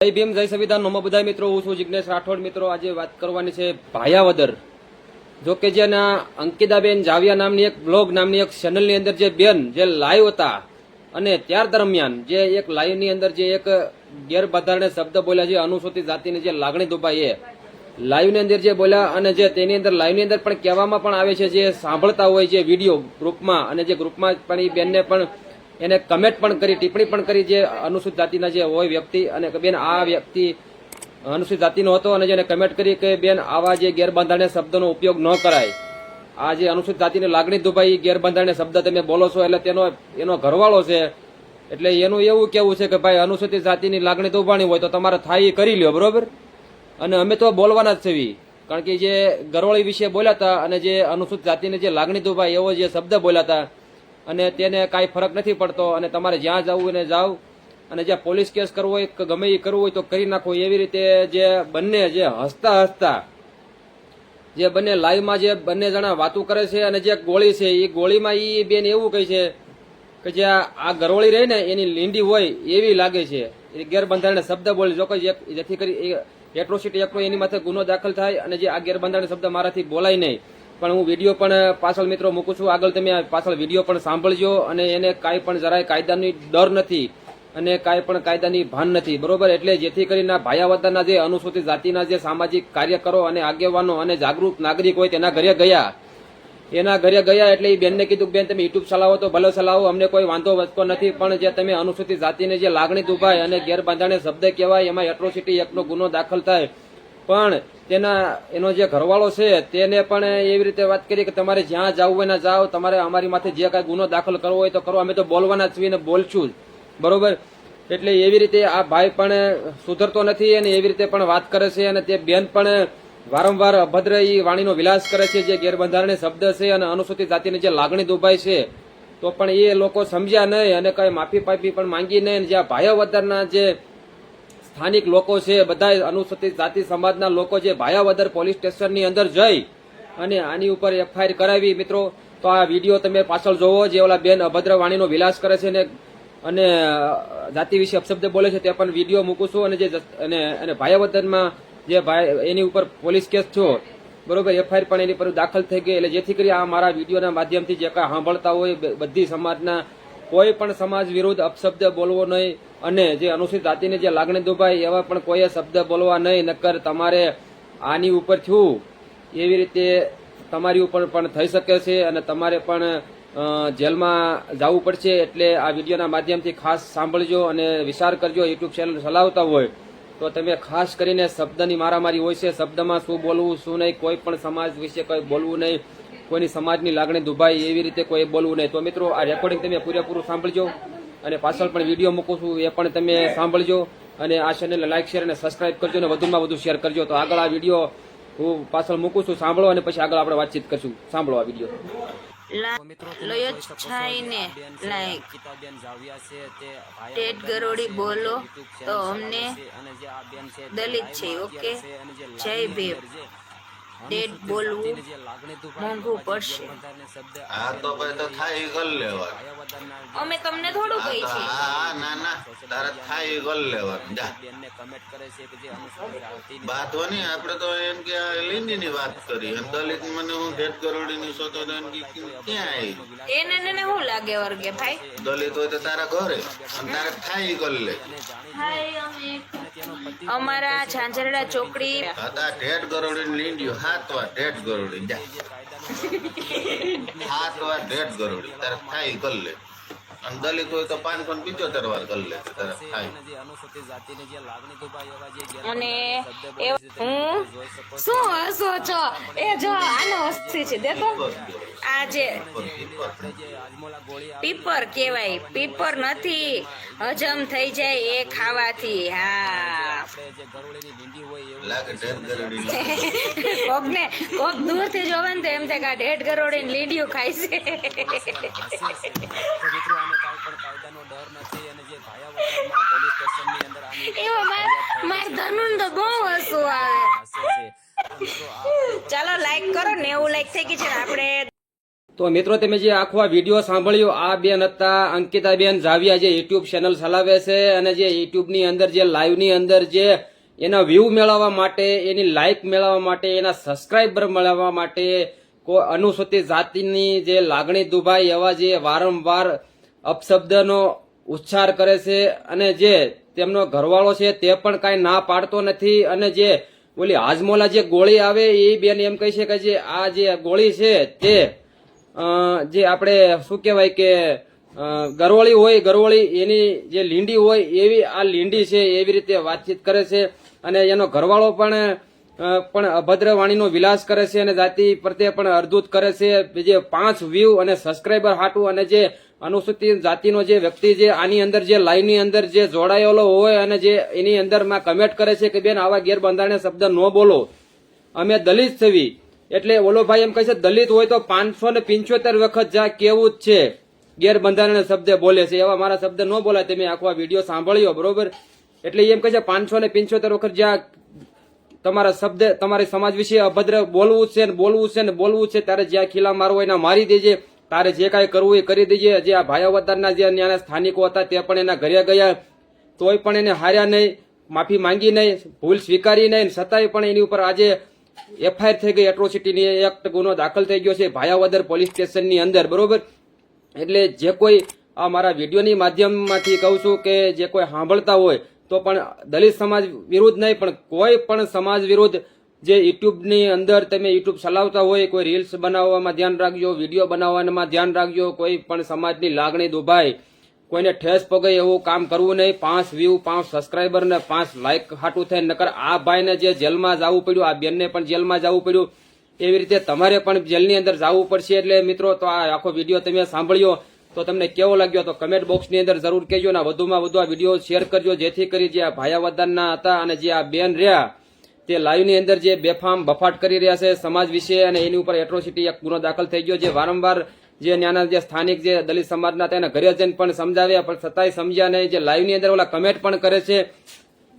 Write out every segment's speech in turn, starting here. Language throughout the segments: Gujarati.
જય ભીમ, જય સંવિધાન. નમો બધા મિત્રો, હું છું જિજ્ઞેશ રાઠોડ. મિત્રો, આજે વાત કરવાની છે ભાયાવદર. જો કે જેના અંકિતાબેન જાવિયા નામની એક બ્લોગ નામની એક ચેનલની અંદર જે બેન, જે લાઈવ હતા, અને ત્યાર દરમિયાન જે એક લાઈવની અંદર જે એક ગેરબંધારણીય શબ્દ બોલ્યા છે, અનુસૂચિત જાતિની જે લાગણી દુભાઈ એ લાઈવની અંદર જે બોલ્યા અને જે તેની અંદર લાઈવની અંદર પણ કહેવામાં પણ આવે છે, જે સાંભળતા હોય છે વીડિયો ગ્રુપમાં અને જે ગ્રુપમાં પણ એ બેનને પણ એને કમેન્ટ પણ કરી, ટિપ્પણી પણ કરી જે અનુસૂચિત જાતિના જે હોય વ્યક્તિ અને બેન, આ વ્યક્તિ અનુસૂચિત જાતિનો હતો અને જેને કમેન્ટ કરી કે બેન, આવા જે ગેરબંધારણીય શબ્દનો ઉપયોગ ન કરાય. આ જે અનુસૂચિત જાતિની લાગણી દુભાઈ, ગેરબંધારણીય શબ્દ તમે બોલો છો એટલે તેનો, એનો ઘરવાળો છે. એટલે એનું એવું કેવું છે કે ભાઈ, અનુસૂચિત જાતિની લાગણી દુભાણી હોય તો તમારે થાય એ કરી લ્યો, બરોબર? અને અમે તો બોલવાના જ છીએ કારણ કે જે ગરવાળી વિશે બોલ્યા હતા અને જે અનુસૂચિત જાતિની જે લાગણી દુભાઈ એવો જે શબ્દ બોલ્યા હતા અને તેને કાંઈ ફરક નથી પડતો. અને તમારે જ્યાં જવું એને જાઓ. અને જ્યાં પોલીસ કેસ કરવો હોય, કે ગમે એ કરવું હોય તો કરી નાખો. એવી રીતે જે બંને જે હસતા હસતા, જે બંને લાઈવમાં જે બંને જણા વાતો કરે છે અને જે ગોળી છે એ ગોળીમાં એ બેન એવું કહે છે કે જે આ ગરોળી રહી ને એની લીંડી હોય એવી લાગે છે. એ ગેરબંધારણ શબ્દ બોલે જો કોઈ જેથી કરી એટ્રોસિટી એકનો એની માથે ગુનો દાખલ થાય અને જે આ ગેરબંધારણ શબ્દ મારાથી બોલાય નહીં. પણ હું વીડિયો પણ પાછળ મિત્રો મૂકું છું. આગળ તમે પાછળ વીડિયો પણ સાંભળજો અને એને કાંઈ પણ જરાય કાયદાની ડર નથી અને કાંઈ પણ કાયદાની ભાન નથી. બરોબર? એટલે જેથી કરીને આ જે અનુસૂચિત જાતિના જે સામાજિક કાર્યકરો અને આગેવાનો અને જાગૃત નાગરિક હોય તેના ઘરે ગયા. એના ઘરે ગયા એટલે એ બેનને કીધું બેન, તમે યુટ્યુબ ચલાવો તો ભલે ચલાવો, અમને કોઈ વાંધો વધતો નથી, પણ જે તમે અનુસૂચિત જાતિને જે લાગણી દુભાય અને ગેરબાંધાણે શબ્દ કહેવાય, એમાં એટ્રોસિટી એકનો ગુનો દાખલ થાય પણ તેના, એનો જે ઘરવાળો છે, તેને પણ એવી રીતે વાત કરી કે તમારે જ્યાં જવું હોય ને જાઓ, તમારે અમારી માથે જે કાંઈ ગુનો દાખલ કરવો હોય તો કરો, અમે તો બોલવાના છીએ ને બોલશું જ. બરોબર? એટલે એવી રીતે આ ભાઈ પણ સુધરતો નથી અને એવી રીતે પણ વાત કરે છે અને તે બેન પણ વારંવાર અભદ્ર એ વાણીનો વિલાસ કરે છે, જે ગેરબંધારણીય શબ્દ છે અને અનુસૂચિત જાતિની જે લાગણી દુભાઈ છે, તો પણ એ લોકો સમજ્યા નહીં અને કઈ માફી પાફી પણ માંગી નહીં જે આ ભાયાવદરના જે સ્થાનિક લોકો છે બધા અનુસૂચિત જાતિ સમાજના લોકો જે ભાયાવદર પોલીસ સ્ટેશનની અંદર જઈ અને આની ઉપર એફઆઈઆર કરાવી. મિત્રો, તો આ વીડિયો તમે પાછળ જોવો, જે ઓલા બેન અભદ્ર વાણીનો વિલાસ કરે છે ને, અને જાતિ વિશે અપશબ્દ બોલે છે, તે પણ વીડિયો મૂકું છું. અને જે અને ભાયાવદરમાં જે ભાઈ, એની ઉપર પોલીસ કેસ થયો, બરોબર, એફઆઈઆર પણ એની પર દાખલ થઈ ગઈ. એટલે જેથી કરી આ મારા વિડીયોના માધ્યમથી જે કાંઈ સાંભળતા હોય બધી સમાજના કોઈ પણ સમાજ વિરુદ્ધ અપશબ્દ બોલવો નહીં અને જે અનુસૂચિત જાતિની જે લાગણી દુભાઈ એવા પણ કોઈ શબ્દ બોલવા નહીં, નકર તમારે આની ઉપર થયું એવી રીતે તમારી ઉપર પણ થઈ શકે છે અને તમારે પણ જેલમાં જવું પડશે એટલે આ વિડીયોના માધ્યમથી ખાસ સાંભળજો અને વિચાર કરજો યુટ્યુબ ચેનલ ચલાવતા હોય તો તમે ખાસ કરીને શબ્દની મારામારી હોય છે, શબ્દમાં શું બોલવું, શું નહીં, કોઈ પણ સમાજ વિશે કંઈ બોલવું નહીં. કોઈની સમાજની લાગણી દુભાઈ એવી રીતે કોઈ બોલવું નહીં. તો મિત્રો આ રેકોર્ડિંગ તમે પૂરેપૂરું સાંભળજો અને પાછળ પણ વીડિયો મૂકું છું એ પણ તમે સાંભળજો અને આ ચેનલને લાઇક શેર અને સબસ્ક્રાઇબ કરજો અને વધુમાં વધુ શેર કરજો. તો આગળ આ વીડિયો હું પાછળ મૂકું છું સાંભળો અને પછી આગળ આપણે વાતચીત કરશું. સાંભળો આ વીડિયો લાઈક ગરોડી બોલો તો અમને દલિત છે ઓકે? જય ભીમ. ટેટ બોલવું. મોંઘું પડશે. હા તો ભાઈ તો થાય ઈ લેવા. અમે તમને થોડું કહી છે હા ના ના તારે થાય કરી લેવાનું જા વાત હોની આપણે તો એમ કે લિંડી ની વાત કરી. અને દલિત મને હું ઢેટ કરોડીની સોતો તો એમ કે ક્યાં આવી? એને ને ને હું લાગે વર્ગે ભાઈ? દલિત હોય તો તારા ઘરે. અને તારે થાય કરી લે. અમારા ઝાંઝરડા ચોકડી. હા તો આ ઢેટ કરોડીની હાથ વાર ડેઢ કરોડી જા. હાથ વાર ડેઢ કરોડી તારે થાય કર લે. અને દલિત હોય તો પાંચ પણ પિચોતેર વાર કરી લે તારે થાય અને હું શું હસો છો? એ જો આનો હસ્તી છે દેખો. આ જે પીપર કહેવાય પીપર નથી હજમ થઈ જાય એ ખાવાથી હા. કોક ને કોક દૂરથી જોવે ને તો એમ થાય કે આ ઢેઢ ગરોડી લીડીઓ ખાય છે. એવો ચાલો લાઈક કરો નેવું લાઈક થઈ ગઈ છે ને આપણે તો મિત્રો તમે જે આખો આ વીડિયો સાંભળ્યો, આ બેન હતા, અંકિતાબેન ઝાવિયા જે યુટ્યુબ ચેનલ ચલાવે છે અને જે યુટ્યુબની અંદર જે લાઈવની અંદર જે એના વ્યૂ મેળવવા માટે, એની લાઇક મેળવવા માટે, એના સબસ્ક્રાઇબર મેળવવા માટે કોઈ અનુસૂચિત જાતિની જે લાગણી દુભાઈ એવા જે વારંવાર અપશબ્દનો ઉચ્ચાર કરે છે અને જે તેમનો ઘરવાળો છે તે પણ કાંઈ ના પાડતો નથી અને જે ઓલી હાજમોલા જે ગોળી આવે, એ બેન એમ કહી છે જે આ જે ગોળી છે તે જે આપણે શું કહેવાય કે અ, ગરવળી હોય ગરવળી એની જે લીંડી હોય એવી આ લીંડી છે એવી રીતે વાતચીત કરે છે અને એનો ઘરવાળો પણ પણ અભદ્ર વાણીનો વિલાસ કરે છે અને જાતિ પ્રત્યે પણ અર્ધૂત કરે છે. જે પાંચ વ્યૂ અને સબસ્ક્રાઈબર હાટું અને જે અનુસૂચિત જાતિનો જે વ્યક્તિ જે આની અંદર જે લાઈનની અંદર જે જોડાયેલો હોય અને જે એની અંદરમાં કમેન્ટ કરે છે કે બેન આવા ગેરબંધારણીય શબ્દ ન બોલો. અમે દલિત છવી. એટલે ઓલો ભાઈ એમ કહે છે, દલિત હોય તો પાંચસો ને પિંચોતેર વખત જા, કેવું જ છે. ગેરબંધારણ શબ્દ બોલે છે. એવા મારા શબ્દ ન બોલાય, તમે આખો વીડિયો સાંભળ્યો, બરોબર? એટલે એમ કહે છે, પાંચસો ને પિંચોતેર વખત જ્યાં તમારા શબ્દ, તમારી સમાજ વિશે અભદ્ર બોલવું છે ને બોલવું છે ને બોલવું છે, ત્યારે જ્યાં ખીલા મારવો એના મારી દેજે. તારે જે કાંઈ કરવું એ કરી દેજે. જે આ ભાયાવતારના જે ત્યાંના સ્થાનિકો હતા, તે પણ એના ઘરે ગયા. તોય પણ એને હાર્યા નહીં, માફી માંગી નહીં, ભૂલ સ્વીકારી નહીં છતાંય પણ એની ઉપર આજે એફઆઈઆર થઈ ગઈ એટ્રોસિટીની એક્ટ ગુનો દાખલ થઈ ગયો છે, ભાયાવદર પોલીસ સ્ટેશનની અંદર, બરોબર? એટલે જે કોઈ આ મારા વિડીયોની માધ્યમમાંથી કહું છું કે જે કોઈ સાંભળતા હોય, તો પણ દલિત સમાજ વિરુદ્ધ નહીં, પણ કોઈ પણ સમાજ વિરુદ્ધ જે યુટ્યુબની અંદર તમે યુટ્યુબ ચલાવતા હોય, કોઈ રીલ્સ બનાવવામાં ધ્યાન રાખજો, વીડિયો બનાવવામાં ધ્યાન રાખજો, કોઈ પણ સમાજની લાગણી દુભાય કોઈને ઠેસ પગે એવું કામ કરવું નહીં. પાંચ વ્યૂ પાંચ સબસ્ક્રાઈબર ને પાંચ લાઈક હાટું થાય. નકર આ ભાઈને જે જેલમાં જવું પડ્યું, આ બેનને પણ જેલમાં જવું પડ્યું, એવી રીતે તમારે પણ જેલની અંદર જવું પડશે. એટલે મિત્રો, તો આ આખો વીડિયો તમે સાંભળ્યો, તો તમને કેવો લાગ્યો, તો કમેન્ટ બોક્સની અંદર જરૂર કહેજો અને વધુમાં વધુ આ વીડિયો શેર કરજો, જેથી કરી જે આ ભાયાવદાનના હતા અને જે આ બેન રહ્યા, તે લાઈવની અંદર જે બેફામ બફાટ કરી રહ્યા છે સમાજ વિશે અને એની ઉપર એટ્રોસિટી એક ગુનો દાખલ થઈ ગયો જે વારંવાર જે ત્યાંના જે સ્થાનિક જે દલિત સમાજના તેના ઘરે જઈને પણ સમજાવ્યા, પણ છતાંય સમજ્યા નહીં. જે લાઈવની અંદર ઓલા કમેન્ટ પણ કરે છે,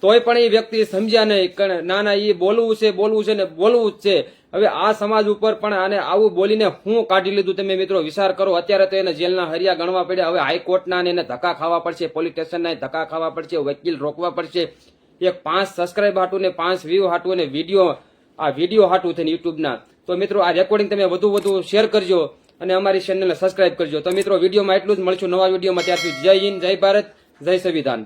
તોય પણ એ વ્યક્તિ સમજ્યા નહીં. ના ના એ બોલવું છે બોલવું છે ને બોલવું જ છે. હવે આ સમાજ ઉપર પણ આને આવું બોલીને હું કાઢી લીધું તમે મિત્રો? વિચાર કરો, અત્યારે તો એને જેલના હરિયા ગણવા પડ્યા. હવે હાઈકોર્ટના એને ધક્કા ખાવા પડશે, પોલીસ સ્ટેશનના ધક્કા ખાવા પડશે, વકીલ રોકવા પડશે. એક પાંચ સબસ્ક્રાઇબ હાટું ને પાંચ વ્યૂ હાટું અને વીડિયો આ વીડિયો હાટું થઈને યુટ્યુબના તો મિત્રો, આ રેકોર્ડિંગ તમે વધુ વધુ શેર કરજો. અને અમારી ચેનલને સબસ્ક્રાઇબ કરજો. તો મિત્રો, વિડીયોમાં એટલું જ. મળશું નવા વિડીયોમાં. ત્યારથી જય હિન્દ, જય ભારત, જય સંવિધાન.